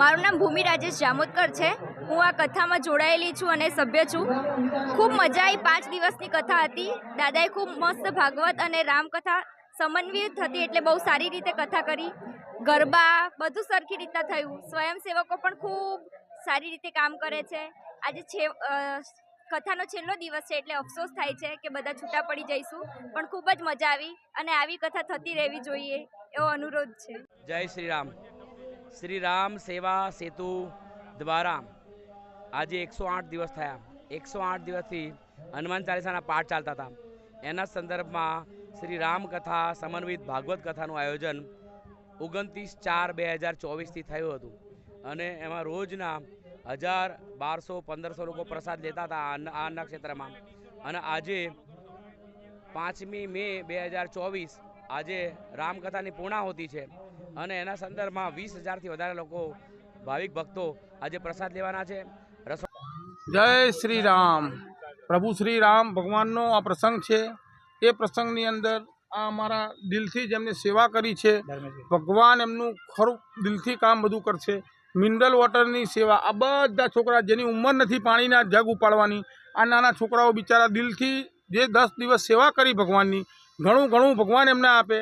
મારું નામ ભૂમિ રાજેશ જામોદકર છે. હું આ કથામાં જોડાયેલી છું અને સભ્ય છું. ખૂબ મજા આવી પાંચ દિવસની કથા હતી. દાદાએ ખૂબ મસ્ત ભાગવત અને રામકથા સમન્વિત હતી એટલે બહુ સારી રીતે કથા કરી. ગરબા, બધું સરખી રીતના થયું. સ્વયંસેવકો પણ ખૂબ સારી રીતે કામ કરે છે. આજે છે કથાનો છેલ્લો દિવસ છે એટલે અફસોસ થાય છે કે બધા છૂટા પડી જઈશું. પણ ખૂબ જ મજા આવી અને આવી કથા થતી રહેવી જોઈએ એવો અનુરોધ છે. જય શ્રી રામ. શ્રી રામ સેવા સેતુ દ્વારા આજે એકસો આઠ દિવસ થયા. એકસો આઠ દિવસથી હનુમાન ચાલીસાના પાઠ ચાલતા હતા. એના સંદર્ભમાં શ્રી રામકથા સમન્વિત ભાગવત કથાનું આયોજન ઓગણત્રીસ ચાર બે હજાર ચોવીસથી થયું હતું. અને એમાં રોજના હજાર બારસો પંદરસો લોકો પ્રસાદ લેતા હતા આ અન્ન ક્ષેત્રમાં અને આજે પાંચમી મે બે હજાર ચોવીસ આજે રામકથાની પૂર્ણાહુતિ છે અને એના સંદર્ભમાં વીસ હજારથી વધારે લોકો ભાવિક ભક્તો આજે પ્રસાદ લેવાના છે. જય શ્રી રામ પ્રભુ શ્રી રામ ભગવાનનો આ પ્રસંગ છે. એ પ્રસંગની અંદર આ અમારા દિલથી જેમને સેવા કરી છે, ભગવાન એમનું ખરું દિલથી કામ બધું કરશે. મિનરલ વોટરની સેવા, આ બધા છોકરા જેની ઉંમર નથી પાણીના જગ ઉપાડવાની, આ નાના છોકરાઓ બિચારા દિલથી જે દસ દિવસ સેવા કરી ભગવાનની ઘણું ઘણું ભગવાન એમને આપે.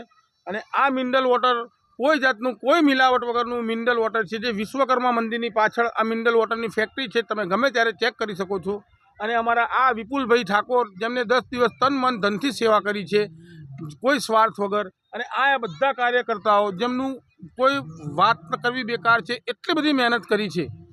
અને આ મિનરલ વોટર કોઈ જાતનું, કોઈ મિલાવટ વગરનું મિનરલ વોટર છે, જે વિશ્વકર્મા મંદિરની પાછળ આ મિનરલ વોટરની ફેક્ટરી છે, તમે ગમે ત્યારે ચેક કરી શકો છો. અને અમારા આ વિપુલભાઈ ઠાકોર, જેમને દસ દિવસ તન મન ધનથી સેવા કરી છે, કોઈ સ્વાર્થ વગર. અને આ બધા કાર્યકર્તાઓ જેમનું કોઈ વાત કરવી બેકાર છે, એટલી બધી મહેનત કરી છે.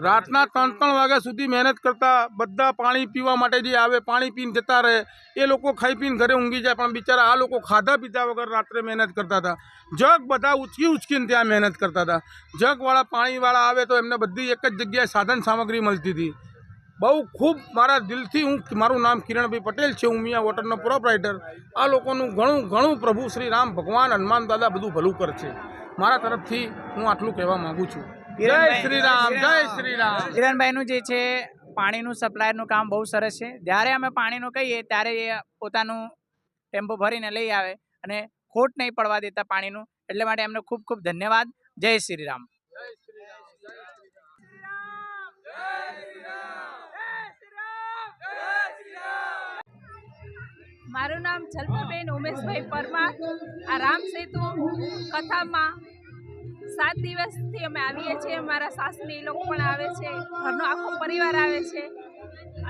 રાતના ત્રણ ત્રણ વાગ્યા સુધી મહેનત કરતા બધા પાણી પીવા માટે જે આવે, પાણી પીને જતા રહે, એ લોકો ખાઈ પીને ઘરે ઊંઘી જાય. પણ બિચારા આ લોકો ખાધા પીધા વગર રાત્રે મહેનત કરતા હતા. જગ બધા ઉચકી ઉચકીને ત્યાં મહેનત કરતા હતા. જગવાળા પાણીવાળા આવે તો એમને બધી એક જ જગ્યાએ સાધન સામગ્રી મળતી હતી. બહુ ખૂબ મારા દિલથી હું, મારું નામ કિરણભાઈ પટેલ છે, હું મિયા વોટરનો પ્રોપરાઇટર. આ લોકોનું ઘણું ઘણું પ્રભુ શ્રી રામ ભગવાન હનુમાન દાદા બધું ભલું કરશે મારા તરફથી હું આટલું કહેવા માગું છું. જય શ્રી રામ જય શ્રી રામ કિરણભાઈનું જે છે પાણીનું સપ્લાયરનું કામ બહુ સરસ છે. જ્યારે અમે પાણીનું કહીએ ત્યારે એ પોતાનું ટેમ્પો ભરીને લઈ આવે અને ખોટ નહીં પડવા દેતા પાણીનું. એટલે માટે એમને ખૂબ ખૂબ ધન્યવાદ. જય શ્રી રામ મારું નામ જલ્પાબેન ઉમેશભાઈ પરમાર. આ રામ સેતુ કથામાં સાત દિવસથી અમે આવીએ છીએ. મારા સાસની એ લોકો પણ આવે છે. ઘરનો આખો પરિવાર આવે છે.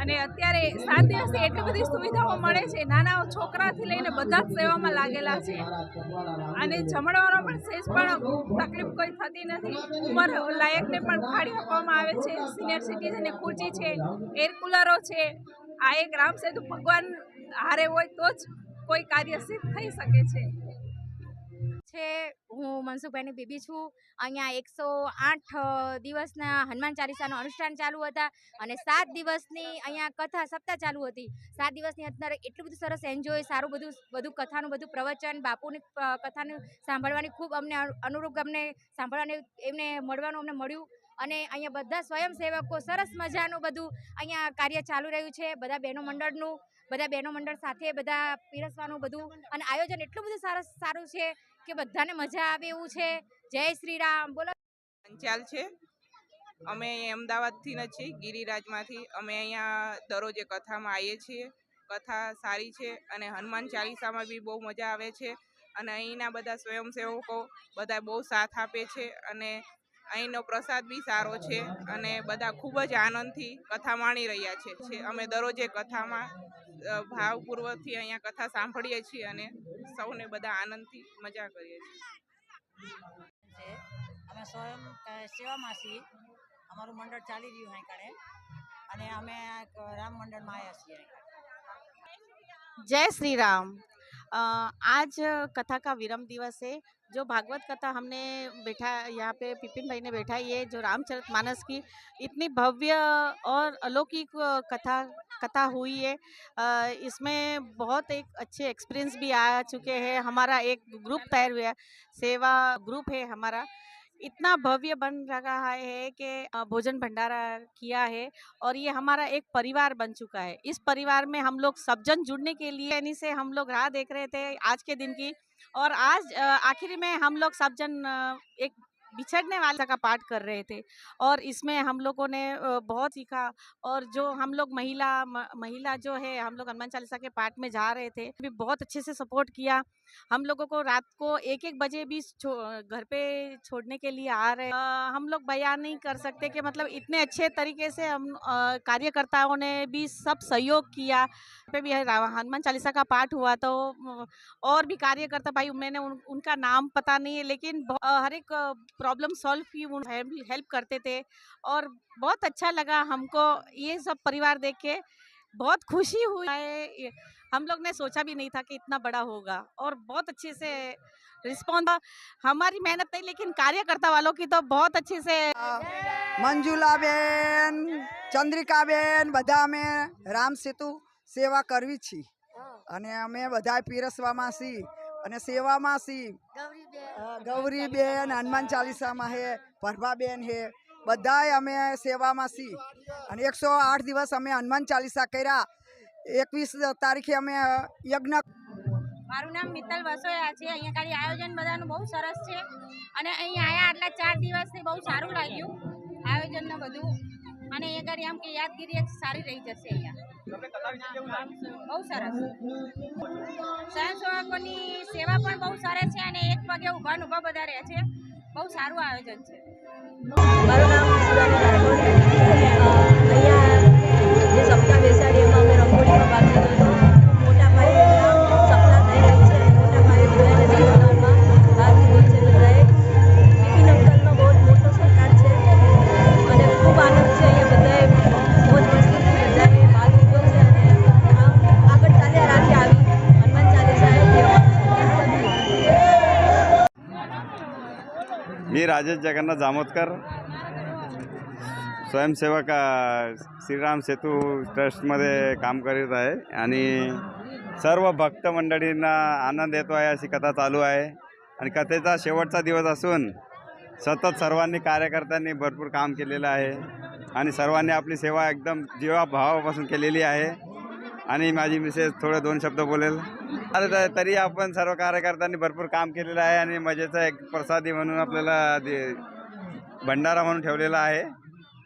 અને અત્યારે સાત દિવસથી એટલી બધી સુવિધાઓ મળે છે. નાના છોકરાથી લઈને બધા જ સેવામાં લાગેલા છે. અને જમણવાનો પણ સેજ પણ તકલીફ કોઈ થતી નથી. ઉંમર લાયકને પણ ખાડી આપવામાં આવે છે. સિનિયર સિટીઝન ખુરચી છે, એર કુલરો છે. આ એક રામ સેતુ ભગવાન હારે હોય તો જ કોઈ કાર્ય સિદ્ધ થઈ શકે છે. છે, હું મનસુખભાઈની બીબી છું. અહીંયા એકસો આઠ દિવસના હનુમાન ચાલીસાનું અનુષ્ઠાન ચાલુ હતા અને સાત દિવસની અહીંયા કથા સપ્તાહ ચાલુ હતી. સાત દિવસની અંદર એટલું બધું સરસ એન્જોય સારું બધું બધું કથાનું, બધું પ્રવચન, બાપુની કથાનું સાંભળવાની ખૂબ અમને અનુ- અનુરૂપ અમને સાંભળવાની, એમને મળવાનું અમને મળ્યું. અને અહીંયા બધા સ્વયંસેવકો સરસ મજાનું બધું અહીંયા કાર્ય ચાલુ રહ્યું છે. બધા બહેનો મંડળનું, બધા બહેનો મંડળ સાથે બધા પીરસવાનું બધું. અને આયોજન એટલું બધું સરસ, સારું છે કે બધાને મજા આવે એવું છે? જય શ્રી રામ બોલો. પંચાલ છે. અમે અમદાવાદથી નથી, ગિરિરાજમાંથી. અમે અહીંયા દરરોજે કથામાં આવીએ છીએ. કથા સારી છે અને હનુમાન ચાલીસામાં બી બહુ મજા આવે છે. અને અહીંના બધા સ્વયંસેવકો બધા બહુ સાથ આપે છે અને અહીંનો પ્રસાદ બી સારો છે અને બધા ખૂબ જ આનંદથી કથા માણી રહ્યા છે. અમે દરરોજે કથામાં ભાવપૂર્વકથી અહીંયા કથા સાંભળીએ છીએ અને સૌને બધા આનંદથી મજા કરીએ છીએ. અમે સ્વયં સેવામાં છીએ. અમારું મંડળ ચાલી રહ્યું અહીં કાળે અને અમે રામ મંડળમાં આવ્યા છીએ જય શ્રી રામ. आज कथा का विरम दिवस है। जो भागवत कथा हमने बैठा यहाँ पे पिपिन भाई ने बैठा ये जो रामचरित मानस की इतनी भव्य और अलौकिक कथा कथा हुई है। इसमें बहुत एक अच्छे एक्सपीरियंस भी आ चुके हैं। हमारा एक ग्रुप तैयार हुआ है, सेवा ग्रुप है हमारा। इतना भव्य बन रहा है कि भोजन भंडारा किया है और ये हमारा एक परिवार बन चुका है। इस परिवार में हम लोग सब जन जुड़ने के लिए यानी से हम लोग राह देख रहे थे आज के दिन की और आज आखिर में हम लोग सब जन एक बिछड़ने वाला का पाठ कर रहे थे। और इसमें हम लोगों ने बहुत सीखा और जो हम लोग महिला महिला जो है हम लोग हनुमान चालीसा के पाठ में जा रहे थे भी बहुत अच्छे से सपोर्ट किया। हम लोगों को रात को एक एक बजे भी घर पे छोड़ने के लिए आ रहे। अ, हम लोग बयान नहीं कर सकते कि मतलब इतने अच्छे तरीके से हम कार्यकर्ताओं ने भी सब सहयोग किया। पे भी हनुमान चालीसा का पाठ हुआ तो और भी कार्यकर्ता भाई मैंने उन, उनका नाम पता नहीं है लेकिन हर एक प्रॉब्लम सॉल्व की उन हेल्प करते थे और बहुत अच्छा लगा हमको ये सब परिवार देख के बहुत खुशी हुई है ये- हम लोग ने सोचा भी नहीं था कि इतना बड़ा होगा और बहुत अच्छे से रिस्पॉन्स हमारी मेहनत नहीं लेकिन कार्यकर्ता वालों की तो बहुत अच्छे से મંજુલાબેન ચંદ્રિકાબેન બધા અમે રામ સેતુ સેવા કરવી છીએ અને અમે બધા પીરસવામાં છીએ અને સેવામાં છીએ અ, ગૌરીબેન હનુમાન ચાલીસામાં હે પ્રભાબેન હે બધાય અમે સેવામાં સી અને એકસો આઠ દિવસ અમે હનુમાન ચાલીસા કર્યા. એકવીસ તારીખે અમે યજ્ઞ મારું નામ મિત્તલ વસોયા છે. અહીંયા ખાલી આયોજન બધાનું બહુ સરસ છે. અને અહીંયા આવ્યા આટલા ચાર દિવસથી બહુ સારું લાગ્યું. આયોજનનું બધું. અને અહીંયા આગળ આમ કે યાદગીરી એક સારી રહી જશે અહીંયા. બહુ સરસ. સ્વયંસેવકોની સેવા પણ બહુ સરસ છે અને એક પગે ને ઊભા બધા રહે છે. બહુ સારું આયોજન છે. મારું નામ અહીંયા જે સપ્તાહ બેસાડી અમે રંગોળીમાં ભાગ લીધો मी राजेश जगन्नाथ जामोदकर स्वयंसेवक श्रीराम सेतू ट्रस्टमध्ये काम करीत आहे आणि सर्व भक्त मंडळींना आनंद येतो आहे अशी कथा चालू आहे. आणि कथेचा शेवटचा दिवस असून सतत सर्वांनी कार्यकर्त्यांनी भरपूर काम केलेलं आहे. आणि सर्वांनी आपली सेवा एकदम जीवाभावापासून केलेली आहे. आणि माझी मिसेस थोडे दोन शब्द बोलेल. अरे तरी आपण सर्व कार्यकर्त्यांनी भरपूर काम केलेलं आहे आणि मजेचा एक प्रसादी म्हणून आपल्याला दे- भंडारा म्हणून ठेवलेला आहे.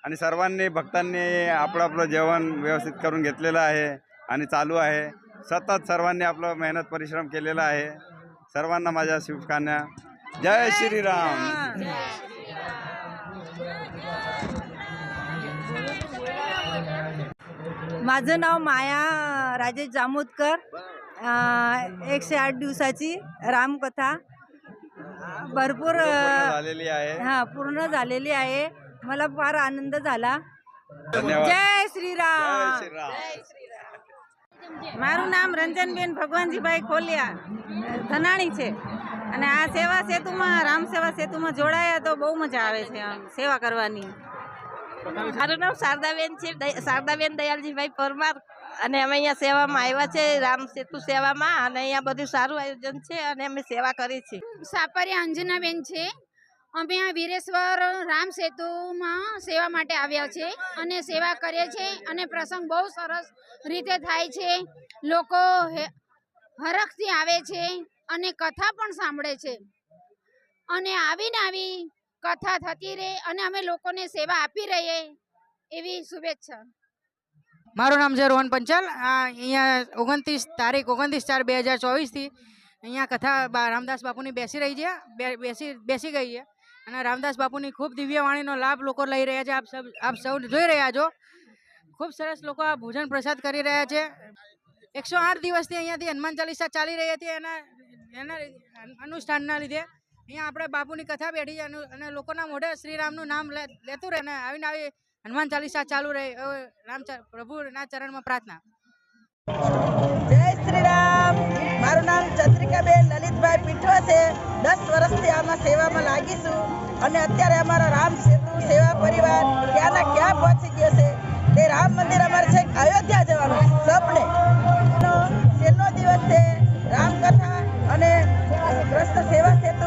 आणि सर्वांनी भक्तांनी आपलं आपलं जेवण व्यवस्थित करून घेतलेलं आहे आणि चालू आहे. सतत सर्वांनी आपलं मेहनत परिश्रम केलेला आहे. सर्वांना माझ्या शुभकामना. जय श्रीराम. माझं नाव माया राजेश जामोदकर अं, एकशे आठ दिवसाची रामकथा भरपूर पूर्ण अं, झालेली आहे हा पूर्ण झालेली आहे मला फार आनंद झाला धन्यवाद जय जय श्रीराम श्रीराम મારું નામ રંજનબેન ભગવાનજીભાઈ ખોલિયા ધનાણી છે અને આ સેવા સેતુમાં રામ સેવા સેતુમાં જોડાયા તો બહુ મજા આવે છે આમ સેવા કરવાની મારું નામ શારદાબેન છે. શારદાબેન દયાલજીભાઈ પરમાર અને અમે અહીંયા સેવામાં આવ્યા છે, રામ સેતુ સેવામાં અને અહીંયા બધું સારું આયોજન છે અને અમે સેવા કરી છે. સાપરિયા અંજનાબેન છે. અમે આ વીરેશ્વર રામ સેતુમાં સેવા માટે આવ્યા છે અને સેવા કરીએ છીએ અને પ્રસંગ બહુ સરસ રીતે થાય છે. લોકો હરખથી આવે છે અને કથા પણ સાંભળે છે. અને આવીને આવી કથા થતી રહે અને અમે લોકોને સેવા આપી રહીએ. એવી શુભેચ્છા. મારું નામ છે રોહન પંચાલ. અહીંયા ઓગણત્રીસ તારીખ ઓગણત્રીસ ચાર બે હજાર ચોવીસથી અહીંયા કથા રામદાસ બાપુની બેસી રહી છે. બેસી બેસી ગઈ છે. અને રામદાસ બાપુની ખૂબ દિવ્ય વાણીનો લાભ લોકો લઈ રહ્યા છે. આપ સૌ આપ સૌ જોઈ રહ્યા છો. ખૂબ સરસ લોકો આ ભોજન પ્રસાદ કરી રહ્યા છે. એકસો આઠ દિવસથી અહીંયાથી હનુમાન ચાલીસા ચાલી રહી હતી. એના એના અનુ- અનુષ્ઠાનના લીધે અહીંયા આપણે બાપુની કથા બેઠી છે અને- લોકોના મોઢે શ્રીરામનું નામ લેતું રહે ને આવીને આવી હનુમાન ચાલીસા ચાલુ રહે રામ પ્રભુના ચરણમાં પ્રાર્થના. જય શ્રી રામ મારું નામ ચંદ્રિકાબેન લલિતભાઈ પીઠવા છે. દસ વર્ષથી આમાં સેવામાં લાગીશું અને અત્યારે અમારા રામ સેતુ સેવા પરિવાર ક્યાંના ક્યાં પહોંચી ગયો છે તે રામ મંદિર અમારે છે અયોધ્યા જવાનું સપને. છેલ્લો દિવસ છે રામકથા અને ગ્રસ્ત સેવા સેતુ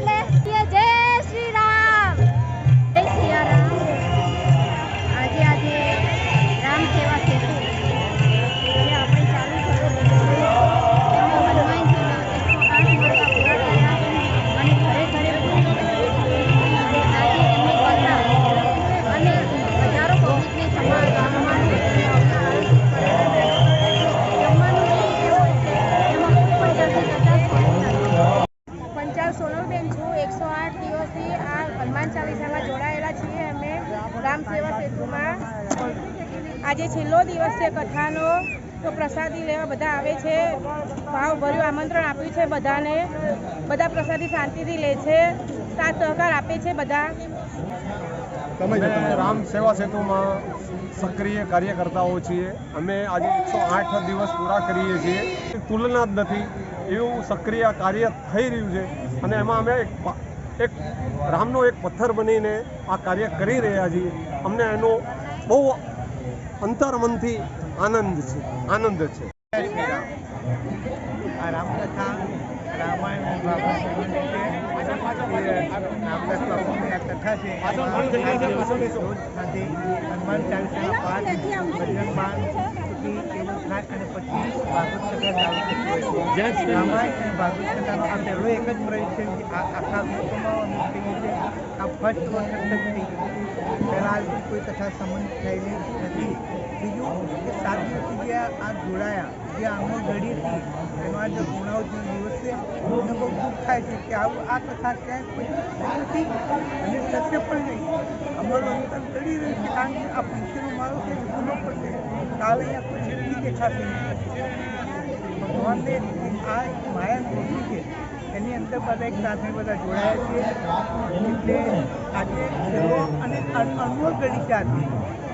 શાંતિથી લે છે. સાથ સહકાર આપે છે બધા. તમે રામ સેવા સેતુમાં સક્રિય કાર્યકર્તાઓ છીએ. અમે આજે એકસો આઠ દિવસ પૂરા કરીએ છીએ. તુલના જ નથી એવું સક્રિય કાર્ય થઈ રહ્યું છે. અને એમાં અમે એક એક રામનો એક પથ્થર બનીને આ કાર્ય કરી રહ્યા છીએ. અમને એનો બહુ અંતરમનથી આનંદ છે આનંદ છે. આ રામકથા રામાયણ હનુમાન ચાલીસાના પાઠ ભજન આ પહેલો એક જ પ્રયોગ છે આખા વિશ્વમાં આ ફર્સ્ટ વખત થઈ કોઈ કથા સંબંધ થયેલી નથી. બીજું કે સાત દિવસથી જે આ જોડાયા, જે આંગણ ઘડી હતી એમાં જે પૂર્ણાવતી દિવસ છે મને બહુ દુઃખ થાય છે કે આવું આ કથા ક્યાંય નથી. અને થશે પણ નહીં. અમારું અંતર ઘડી રહ્યું છે કારણ કે આ પંચનો મારો છે ગુનો પડશે કાલે અહીંયા કોઈ જિંદગી દેખાશે નહીં ભગવાનને આ માયા નથી છે એની અંદર બધા એક સાથે બધા જોડાયા છીએ એટલે આજે અને અન- અનમોલ છે બીજું કે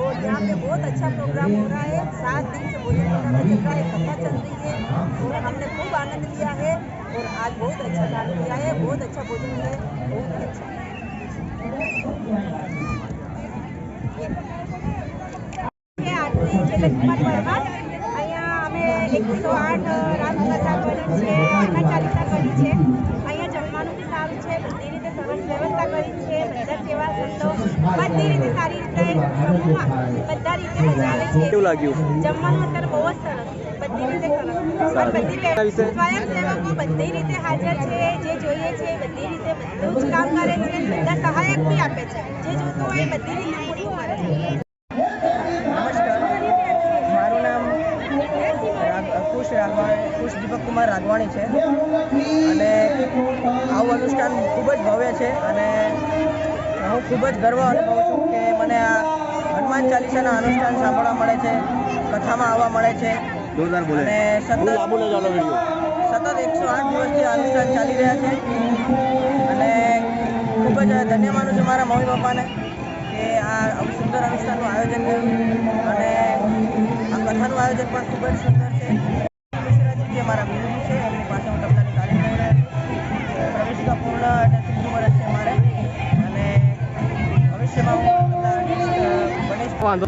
और यहाँ पे बहुत अच्छा प्रोग्राम हो रहा है सात दिन से भोजन भंडारा चल रहा है कथा चल रही है और हमने खूब आनंद लिया है और आज बहुत अच्छा चालू किया है बहुत अच्छा भोजन है बहुत अच्छा આરતી જગતકુમાર પરમાર અહીંયા અમે એકસો આઠ રામકથા કરી છે હનુમાન ચાલીસા કરી છે વ્યવસ્થા કરી છે બધા સેવા સંતો. બધી રીતે સારી રીતે બધા રીતે ચાલે છે. કેવું લાગ્યું? જમવાનું અત્યારે બહુ જ સરસ બધી રીતે સરસ બધી? સ્વયંસેવકો બધી રીતે હાજર છે જે જોઈએ છે બધી રીતે બધું જ કામ કરે છે બધા સહાયક બી આપે છે. જે જોતું હોય એ બધી રીતે પૂરું કરે છે મારું નામ રાગ- ખુશ દીપકકુમાર રાગવાણી છે. અને આવું અનુષ્ઠાન ખૂબ જ ભવ્ય છે અને હું ખૂબ જ ગર્વ અનુભવું છું કે મને આ હનુમાન ચાલીસાના અનુષ્ઠાન સાંભળવા મળે છે કથામાં આવવા મળે છે. અને સતત સતત એકસો આઠ દિવસથી આ અનુષ્ઠાન ચાલી રહ્યા છે. અને ખૂબ જ ધન્ય માનું છું મારા મમ્મી પપ્પાને કે આ સુંદર અનુષ્ઠાનનું આયોજન કર્યું. અને આ કથાનું આયોજન પણ ખૂબ જ સુંદર છે. મારા ગુરુજી છે, એમની પાસે હું તબલાની તાલીમ લઈ રહ્યો પ્રવેશિકા પૂર્ણ એટલે ત્રીજું વર્ષ છે મારે. અને ભવિષ્યમાં હું વાંધો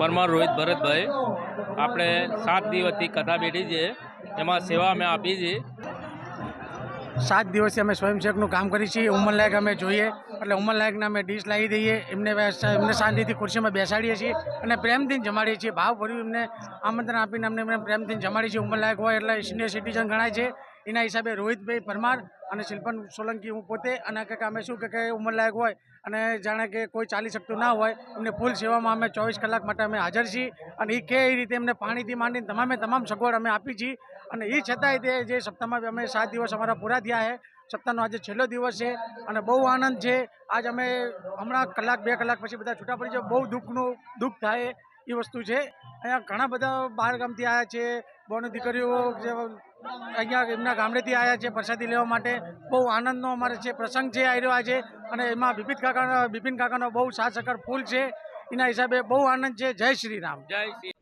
પરમાર રોહિત ભરતભાઈ. આપણે સાત દિવસથી કથા બેઠી છે એમાં સેવા અમે આપી છે સાત દિવસથી અમે સ્વયંસેવકનું કામ કરીએ છીએ. ઉંમરલાયક અમે જોઈએ. એટલે ઉંમરલાયકને અમે ડીશ લાવી દઈએ. એમને એમને શાંતિથી ખુરશીમાં બેસાડીએ છીએ અને પ્રેમથી જમાડીએ છીએ. ભાવભર્યું એમને આમંત્રણ આપીને અમને પ્રેમથી જમાડીએ છીએ. ઉંમરલાયક હોય એટલે સિનિયર સિટીઝન ગણાય છે. એના હિસાબે રોહિતભાઈ પરમાર અને શિલ્પન સોલંકી હું પોતે અને કે અમે શું કે ઉંમરલાયક હોય અને જાણે કે કોઈ ચાલી શકતું ના હોય એમને ફૂલ સેવામાં અમે ચોવીસ કલાક માટે અમે હાજર છીએ અને એ કે એ રીતે એમને પાણીથી માંડીને તમામે તમામ સગવડ અમે આપી છીએ. અને એ છતાંય તે જે સપ્તાહમાં અમે સાત દિવસ અમારા પૂરા થયા છે. સપ્તાહનો આજે છેલ્લો દિવસ છે અને બહુ આનંદ છે. આજ અમે હમણાં કલાક, બે કલાક પછી બધા છૂટા પડી જાય, બહુ દુઃખનું, દુઃખ થાય એ વસ્તુ છે. અહીંયા ઘણા બધા બહાર ગામથી આવ્યા છે. બોની દીકરીઓ જે અહીંયા એમના ગામડેથી આવ્યા છે પ્રસાદી લેવા માટે. બહુ આનંદનો અમારે છે પ્રસંગ છે આવ્યો આજે. અને એમાં બિપિન કાકાનો બિપિન કાકાનો બહુ સહકાર ફૂલ છે. એના હિસાબે બહુ આનંદ છે. જય શ્રી રામ. જય શ્રી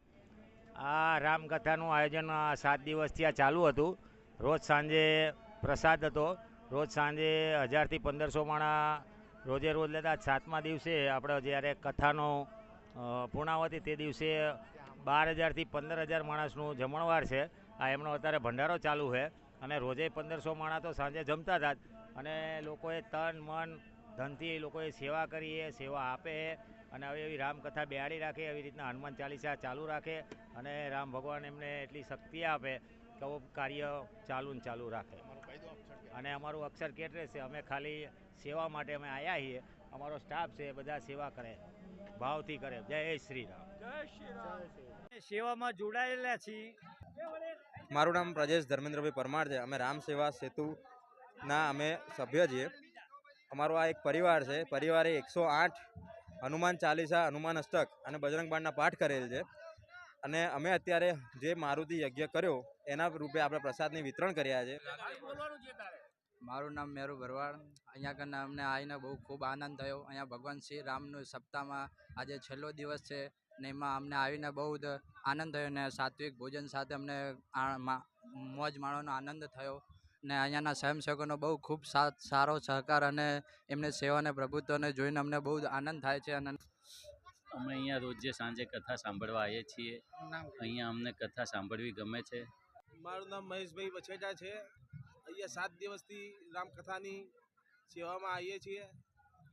આ રામકથાનું આયોજન આ સાત દિવસથી આ ચાલુ હતું. રોજ સાંજે પ્રસાદ હતો. રોજ સાંજે હજારથી પંદરસો માણા રોજે રોજ લેતા. સાતમા દિવસે આપણે જ્યારે કથાનો પૂર્ણાવતી તે દિવસે બાર હજારથી પંદર હજાર માણસનું જમણવાર છે. આ એમનો અત્યારે ભંડારો ચાલુ છે અને રોજે પંદરસો માણા તો સાંજે જમતા હતા અને લોકોએ તન મન ધનથી એ લોકોએ સેવા કરી એ સેવા આપે અને હવે એવી રામકથા બેહાડી રાખે એવી રીતના હનુમાન ચાલીસા ચાલુ રાખે અને રામ ભગવાન એમને એટલી શક્તિ આપે કે આવું કાર્ય ચાલુ ને ચાલુ રાખે. અને અમારું અક્ષર કેટ છે અમે ખાલી સેવા માટે અમે આવ્યા છીએ. અમારો સ્ટાફ છે બધા સેવા કરે ભાવથી કરે. જય શ્રી રામ. સેવામાં જોડાયેલા છીએ. મારું નામ પ્રજેશ ધર્મેન્દ્રભાઈ પરમાર છે. અમે રામ સેવા સેતુના અમે સભ્ય છીએ. અમારો આ એક પરિવાર છે. પરિવારે એકસો આઠ હનુમાન ચાલીસા, હનુમાન અષ્ટક અને બજરંગ બાણના પાઠ કરેલ છે. અને અમે અત્યારે જે મારુતિ યજ્ઞ કર્યો, એના રૂપે આપણે પ્રસાદની વિતરણ કર્યા છે. મારું નામ મેરુ ભરવાડ. અહીંયા કને અમને આવીને બહુ ખૂબ આનંદ થયો. અહીંયા ભગવાન શ્રી રામનું સપ્તાહમાં આજે છેલ્લો દિવસ છે. ને એમાં અમને આવીને બહુ જ આનંદ થયો ને સાત્વિક ભોજન સાથે અમને મોજ માણવાનો આનંદ થયો. ને અહીંયાના સ્વયંસેવકોનો બહુ ખૂબ સા- સારો સહકાર અને એમને સેવા અને પ્રભુત્વને જોઈને અમને બહુ જ આનંદ થાય છે અને અમે અહીંયા રોજે સાંજે કથા સાંભળવા આવીએ છીએ. અહીંયા અમને કથા સાંભળવી ગમે છે. મારું નામ મહેશભાઈ વછેટા છે. અહીંયા સાત દિવસથી રામકથાની સેવામાં આવીએ છીએ.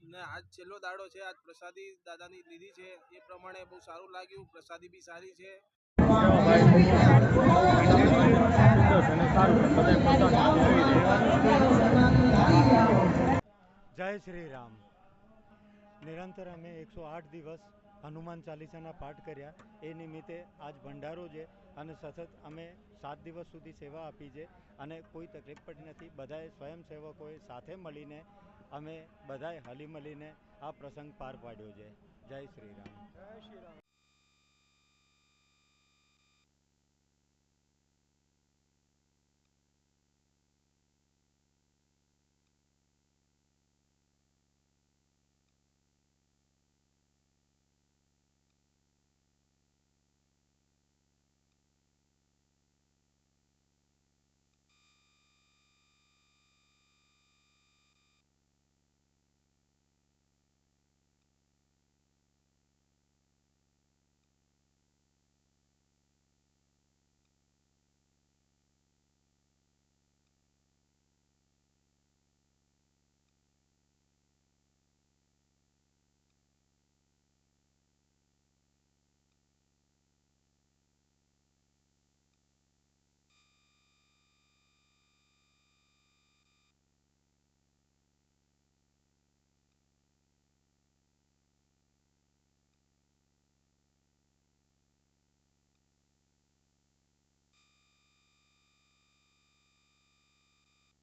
ને આજ છેલ્લો દાડો છે, આજ પ્રસાદી દાદાની લીધી છે. એ પ્રમાણે બહુ સારું લાગ્યું, પ્રસાદી બી સારી છે. જય શ્રી રામ. નિરંતર અમે એકસો આઠ દિવસ હનુમાન ચાલીસાના પાઠ કર્યા. એ નિમિત્તે આજ ભંડારો છે અને સતત અમે સાત દિવસ સુધી સેવા આપી છે. અને કોઈ તકલીફ પડી નથી. બધાએ સ્વયંસેવકોએ સાથે મળીને અમે બધાએ હળી મળીને આ પ્રસંગ પાર પાડ્યો છે. જય શ્રી રામ.